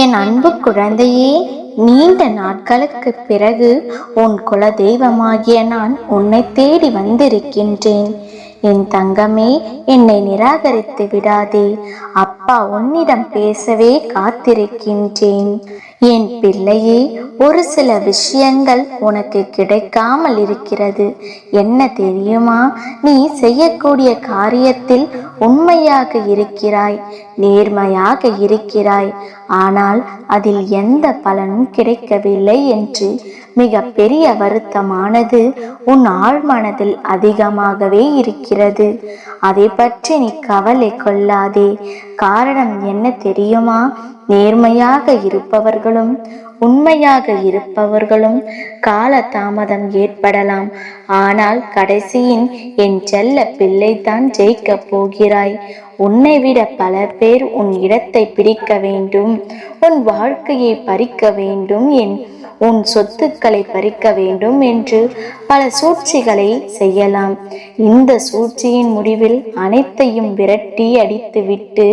என் அன்பு குழந்தையே நீண்ட நாட்களுக்கு பிறகு உன் குல தெய்வமாகிய நான் உன்னை தேடி வந்திருக்கின்றேன். என் தங்கமே என்னை நிராகரித்து விடாதே. அப்பா உன்னிடம் பேசவே காத்திருக்கின்றேன். என் பிள்ளையே ஒரு சில விஷயங்கள் உனக்கு கிடைக்காமல் இருக்கிறது. என்ன தெரியுமா? நீ செய்யக்கூடிய காரியத்தில் உண்மையாக இருக்கிறாய் நேர்மையாக இருக்கிறாய். ஆனால் அதில் எந்த பலனும் கிடைக்கவில்லை என்று மிக பெரிய வருத்தமானது உன் ஆழ்மனதில் அதிகமாகவே இருக்கிறது. அதை பற்றி நீ கவலை கொள்ளாதே. காரணம் என்ன தெரியுமா? நேர்மையாக இருப்பவர்களும் உண்மையாக இருப்பவர்களும் கால தாமதம் ஏற்படலாம். ஆனால் கடைசியின் என் செல்ல பிள்ளைதான் ஜெயிக்கப் போகிறாய். உன்னை விட பல பேர் உன் இடத்தை பிடிக்க வேண்டும். உன் வாழ்க்கையை பறிக்க வேண்டும் என் உன் சொத்துக்களை பறிக்க வேண்டும் என்று பல சூழ்ச்சிகளை செய்யலாம். இந்த சூழ்ச்சியின் முடிவில் அனைத்தையும் விரட்டி அடித்துவிட்டு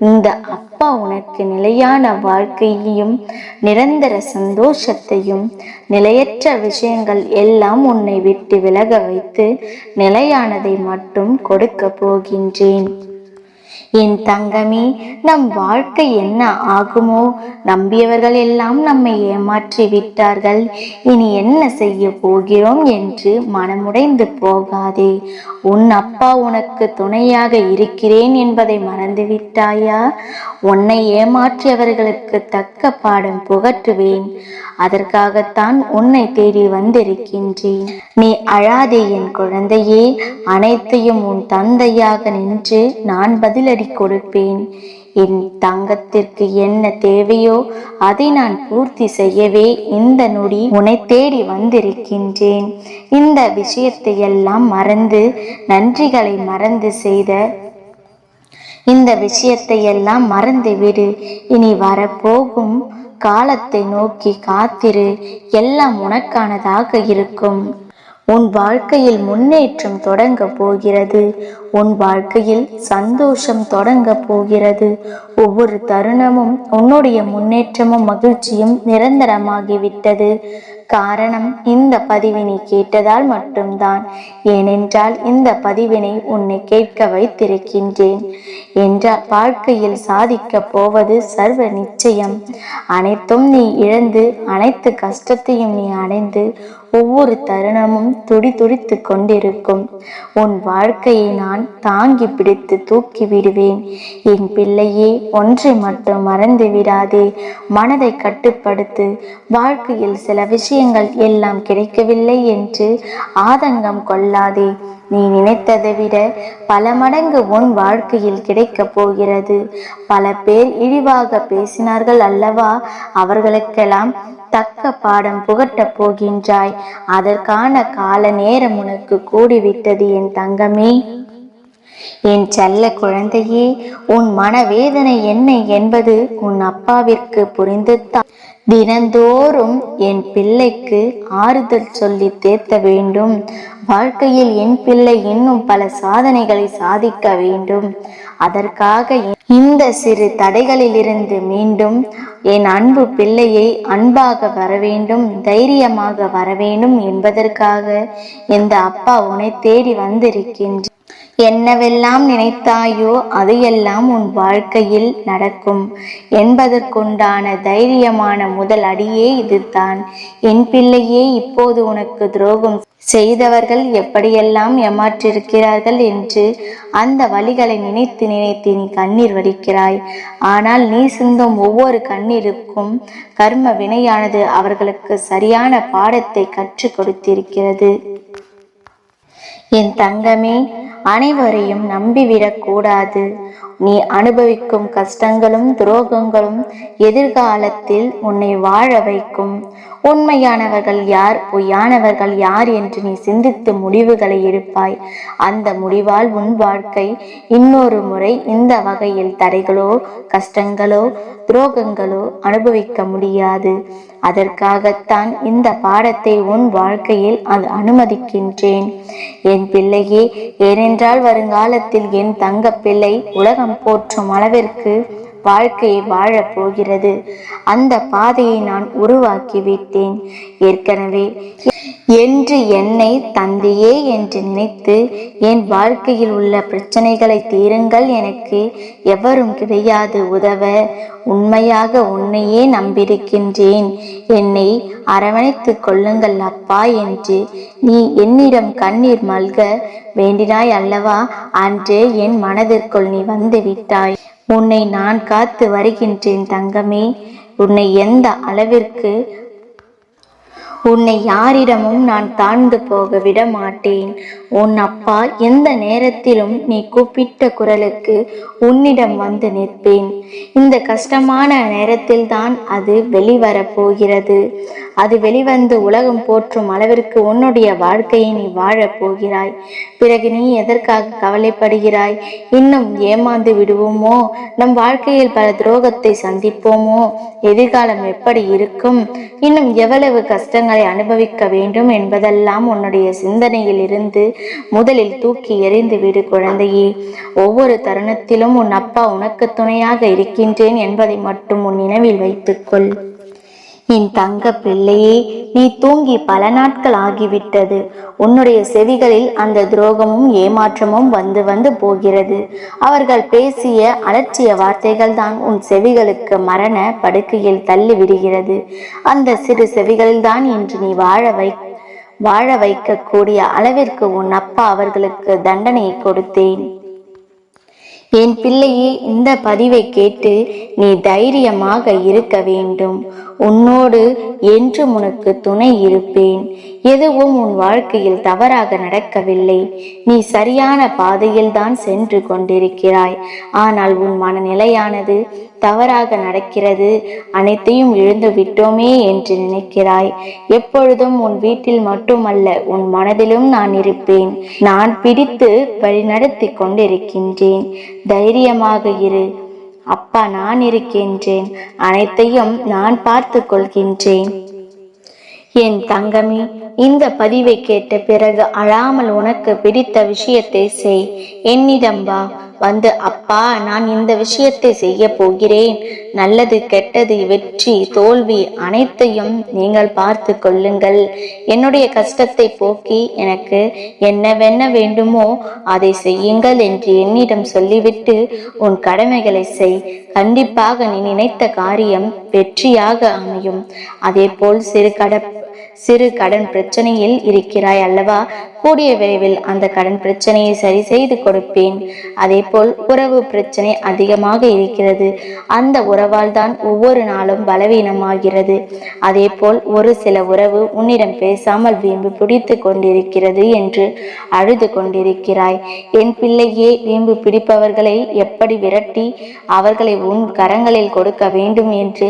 இந்த அப்பா உனக்கு நிலையான வாழ்க்கையையும் நிரந்தர சந்தோஷத்தையும் நிலையற்ற விஷயங்கள் எல்லாம் உன்னை விட்டு விலக வைத்து நிலையானதை மட்டும் கொடுக்க போகின்றேன். என் தங்கமே நம் வாழ்க்கை என்ன ஆகுமோ? நம்பியவர்கள் எல்லாம் நம்மை ஏமாற்றி விட்டார்கள். இனி என்ன செய்ய போகிறோம் என்று மனமுடைந்து போகாதே. உன் அப்பா உனக்கு துணையாக இருக்கிறேன் என்பதை மறந்து விட்டாயா உன்னை ஏமாற்றியவர்களுக்கு தக்க பாடம் புகட்டுவேன். அதற்காகத்தான் உன்னை தேடி வந்திருக்கின்றேன். நீ அழாதே என் குழந்தையே. அனைத்தையும் உன் தந்தையாக நின்று நான் பதிலடி கொடுப்பேன். என் தங்கத்திற்கு என்ன தேவையோ அதை நான் பூர்த்தி செய்யவே இந்த நொடி உன்னை தேடி வந்திருக்கின்றேன். இந்த விஷயத்தை எல்லாம் மறந்து நன்றிகளை மறந்து செய்த இந்த விஷயத்தை எல்லாம் மறந்து விடு. இனி வரப்போகும் காலத்தை நோக்கி காத்திரு. எல்லாம் உனக்கானதாக இருக்கும். உன் வாழ்க்கையில் முன்னேற்றம் தொடங்க போகிறது. உன் வாழ்க்கையில் சந்தோஷம் தொடங்க போகிறது. ஒவ்வொரு தருணமும் உன்னுடைய முன்னேற்றமும் மகிழ்ச்சியும் நிரந்தரமாகிவிட்டது. காரணம் இந்த பதிவினை கேட்டதால் மட்டும்தான். ஏனென்றால் இந்த பதிவினை உன்னை கேட்க வைத்திருக்கின்றேன் என்றால் வாழ்க்கையில் சாதிக்க போவது சர்வ நிச்சயம். அனைத்தும் நீ இழந்து அனைத்து கஷ்டத்தையும் நீ அடைந்து ஒவ்வொரு தருணமும் துடி துடித்து கொண்டிருக்கும். உன் வாழ்க்கையை நான் தாங்கி பிடித்து தூக்கி விடுவேன். என் பிள்ளையே ஒன்றை மட்டும் மறந்து விடாதே. மனதை கட்டுப்படுத்து. வாழ்க்கையில் சில விஷயம் விஷயங்கள் எல்லாம் கிடைக்கவில்லை என்று ஆதங்கம் கொள்ளாதே. நீ நினைத்ததை விட பல மடங்கு உன் வாழ்க்கையில் கிடைக்கப் போகிறது. பல பேர் இழிவாக பேசினார்கள் அல்லவா? அவர்களுக்கெல்லாம் தக்க பாடம் புகட்டப் போகின்றாய். அதற்கான கால நேரம் உனக்கு கூடிவிட்டது என் தங்கமே. என் செல்ல குழந்தையே உன் மனவேதனை என்ன என்பது உன் அப்பாவிற்கு புரிந்துத்தான் தினந்தோறும் என் பிள்ளைக்கு ஆறுதல் சொல்லி தேர்த்த வேண்டும். வாழ்க்கையில் என் பிள்ளை இன்னும் பல சாதனைகளை சாதிக்க வேண்டும். அதற்காக இந்த சிறு தடைகளிலிருந்து மீண்டும் என் அன்பு பிள்ளையை அன்பாக வர வேண்டும் தைரியமாக வர வேண்டும் என்பதற்காக இந்த அப்பா உன்னை தேடி வந்திருக்கின்ற என்னவெல்லாம் நினைத்தாயோ அதையெல்லாம் உன் வாழ்க்கையில் நடக்கும். என்பதற்குண்டான தைரியமான முதல் அடியே இதுதான். என் பிள்ளையே இப்போது உனக்கு துரோகம் செய்தவர்கள் எப்படியெல்லாம் ஏமாற்றிருக்கிறார்கள் என்று அந்த வழிகளை நினைத்து நினைத்து நீ கண்ணீர் வடிக்கிறாய். ஆனால் நீ சிந்தும் ஒவ்வொரு கண்ணீருக்கும் கர்ம வினையானது அவர்களுக்கு சரியான பாடத்தை கற்றுக் கொடுத்திருக்கிறது. என் தங்கமே அனைவரையும் நம்பிவிடக் கூடாது நீ அனுபவிக்கும் கஷ்டங்களும் துரோகங்களும் எதிர்காலத்தில் உன்னை வாழ வைக்கும். உண்மையானவர்கள் யார் பொய்யானவர்கள் யார் என்று நீ சிந்தித்து முடிவுகளை எடுப்பாய். அந்த முடிவால் உன் வாழ்க்கை இன்னொரு முறை இந்த வகையில் தடைகளோ கஷ்டங்களோ துரோகங்களோ அனுபவிக்க முடியாது. அதற்காகத்தான் இந்த பாடத்தை உன் வாழ்க்கையில் அது அனுமதிக்கின்றேன். என் பிள்ளையே ஏனென்றால் வருங்காலத்தில் என் தங்க பிள்ளை உலகம் போற்றும் அளவிற்கு வாழ்க்கையை வாழப் போகிறது. அந்த பாதையை நான் உருவாக்கி விட்டேன். ஏற்கனவே என்று என்னை தந்தையே என்று நினைத்து என் வாழ்க்கையில் உள்ள பிரச்சனைகளை தீருங்கள். எனக்கு எவரும் கிடையாது உதவ உண்மையாக உன்னையே நம்பியிருக்கின்றேன். என்னை அரவணைத்துக் கொள்ளுங்கள் அப்பா என்று நீ என்னிடம் கண்ணீர் மல்க வேண்டினாய் அல்லவா? அன்றே என் மனதிற்குள் நீ வந்து விட்டாய். உன்னை நான் காத்து வருகின்றேன் தங்கமே. உன்னை எந்த அளவிற்கு உன்னை யாரிடமும் நான் தாழ்ந்து போக விட மாட்டேன். உன் அப்பா எந்த நேரத்திலும் நீ கூப்பிட்ட குரலுக்கு உன்னிடம் வந்து நிற்பேன். இந்த கஷ்டமான நேரத்தில் தான் அது வெளிவரப் போகிறது. அது வெளிவந்து உலகம் போற்றும் அளவிற்கு உன்னுடைய வாழ்க்கையை நீ வாழப் போகிறாய். பிறகு நீ எதற்காக கவலைப்படுகிறாய்? இன்னும் ஏமாந்து விடுவோமோ? நம் வாழ்க்கையில் பல துரோகத்தை சந்திப்போமோ? எதிர்காலம் எப்படி இருக்கும்? இன்னும் எவ்வளவு கஷ்டங்களை அனுபவிக்க வேண்டும் என்பதெல்லாம் உன்னுடைய சிந்தனையில் இருந்து முதலில் தூக்கி எறிந்து விடு குழந்தையே. ஒவ்வொரு தருணத்திலும் உன் அப்பா உனக்கு துணையாக இருக்கின்றேன் என்பதை மட்டும் உன் நினைவில் வைத்துக்கொள். என் தங்க பிள்ளையே நீ தூங்கி பல நாட்கள் ஆகிவிட்டது. உன்னுடைய செவிகளில் அந்த துரோகமும் ஏமாற்றமும் வந்து வந்து போகிறது. அவர்கள் பேசிய அலட்சிய வார்த்தைகள் தான் உன் செவிகளுக்கு மரண படுக்கையில் தள்ளி விடுகிறது. அந்த சிறு செவிகளில் தான் இன்று நீ வாழ வை வாழ வைக்கக்கூடிய அளவிற்கு உன் அப்பா அவர்களுக்கு தண்டனையை கொடுத்தேன். என் பிள்ளையே இந்த பதிவை கேட்டு நீ தைரியமாக இருக்க வேண்டும். உன்னோடு என்றும் உனக்கு துணை இருப்பேன். எதுவும் உன் வாழ்க்கையில் தவறாக நடக்கவில்லை. நீ சரியான பாதையில் தான் சென்று கொண்டிருக்கிறாய். ஆனால் உன் மனநிலையானது தவறாக நடக்கிறது. அனைத்தையும் இழந்து விட்டோமே என்று நினைக்கிறாய். எப்பொழுதும் உன் வீட்டில் மட்டுமல்ல உன் மனதிலும் நான் இருப்பேன். நான் பிடித்து வழிநடத்தி கொண்டிருக்கின்றேன். தைரியமாக இரு அப்பா நான் இருக்கின்றேன் அனைத்தையும் நான் பார்த்து கொள்கின்றேன். என் தங்கமே இந்த பதிவை கேட்ட பிறகு அழாமல் உனக்கு பிடித்த விஷயத்தை செய். என்னிடம் வா. வந்து அப்பா நான் இந்த விஷயத்தை செய்ய போகிறேன். நல்லது கெட்டது வெற்றி தோல்வி அனைத்தையும் நீங்கள் பார்த்து கொள்ளுங்கள். என்னுடைய கஷ்டத்தை போக்கி எனக்கு என்னவென்ன வேண்டுமோ அதை செய்யுங்கள் என்று என்னிடம் சொல்லிவிட்டு உன் கடமைகளை செய். கண்டிப்பாக நீ நினைத்த காரியம் வெற்றியாக அமையும். அதே போல் சிறு கட சிறு கடன் பிரச்சனையில் இருக்கிறாய் அல்லவா? கூடிய விரைவில் அந்த கடன் பிரச்சனையை சரி செய்து கொடுப்பேன். அதே போல் உறவு பிரச்சனை அதிகமாக இருக்கிறது. அந்த உறவால் தான் ஒவ்வொரு நாளும் பலவீனமாகிறது. அதே போல் ஒரு சில உறவு உன்னிடம் பேசாமல் வீம்பு பிடித்து கொண்டிருக்கிறது என்று அழுது கொண்டிருக்கிறாய். என் பிள்ளையே வீம்பு பிடிப்பவர்களை எப்படி விரட்டி அவர்களை உன் கரங்களில் கொடுக்க வேண்டும் என்று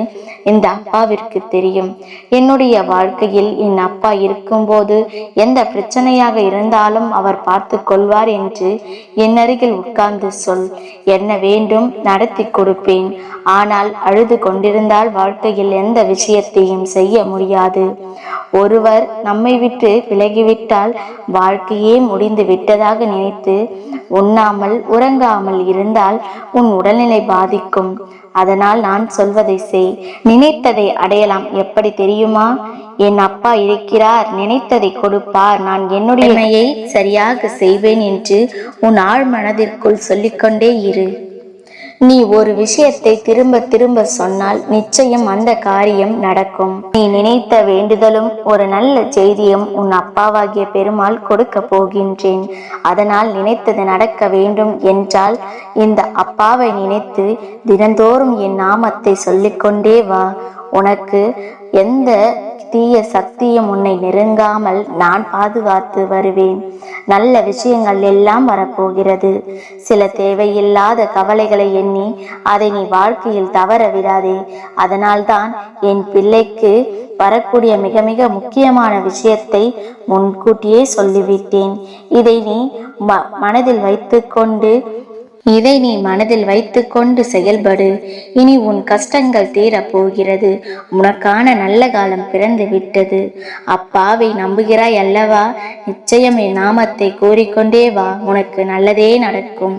இந்த அப்பாவிற்கு தெரியும். என்னுடைய வாழ்க்கையில் என் அப்பா இருக்கும்போது எந்த பிரச்சனையாக இருந்தாலும் அவர் பார்த்து கொள்வார் என்று என் அருகில் உட்கார்ந்து சொல். என்ன வேண்டும் நடத்தி கொடுப்பேன். ஆனால் அழுது கொண்டிருந்தால் வாழ்க்கையில் எந்த விஷயத்தையும் செய்ய முடியாது. ஒருவர் நம்மை விட்டு விலகிவிட்டால் வாழ்க்கையே முடிந்து விட்டதாக நினைத்து உண்ணாமல் உறங்காமல் இருந்தால் உன் உடல்நிலை பாதிக்கும். அதனால் நான் சொல்வதை செய். நினைத்ததை அடையலாம். எப்படி தெரியுமா? என் அப்பா இருக்கிறார் நினைத்ததை கொடுப்பார். நான் என்னுடைய சரியாக செய்வேன் என்று உன் ஆழ் மனதிற்குள் சொல்லிக்கொண்டே இரு. நீ ஒரு விஷயத்தை திரும்ப திரும்ப சொன்னால் நிச்சயம் அந்த காரியம் நடக்கும். நீ நினைத்த வேண்டுதலும் ஒரு நல்ல செய்தியும் உன் அப்பாவாகிய பெருமாள் கொடுக்க போகின்றேன். அதனால் நினைத்தது நடக்க வேண்டும் என்றால் இந்த அப்பாவை நினைத்து தினந்தோறும் என் நாமத்தை சொல்லிக்கொண்டே வா. உனக்கு எந்த தீய சக்தியும் உன்னை நெருங்காமல் நான் பாதுகாத்து வருவேன். நல்ல விஷயங்கள் எல்லாம் வரப்போகிறது. சில தேவையில்லாத கவலைகளை எண்ணி அதை நீ வாழ்க்கையில் தவற விடாதே. அதனால்தான் என் பிள்ளைக்கு வரக்கூடிய மிக மிக முக்கியமான விஷயத்தை முன்கூட்டியே சொல்லிவிட்டேன். இதை நீ ம மனதில் வைத்துக்கொண்டு இதை நீ மனதில் வைத்துக்கொண்டு செயல்படு. இனி உன் கஷ்டங்கள் தீரப் போகிறது. உனக்கான நல்ல காலம் பிறந்து விட்டது. அப்பாவை நம்புகிறாய் அல்லவா? நிச்சயம் என் நாமத்தை கூறிக்கொண்டே வா. உனக்கு நல்லதே நடக்கும்.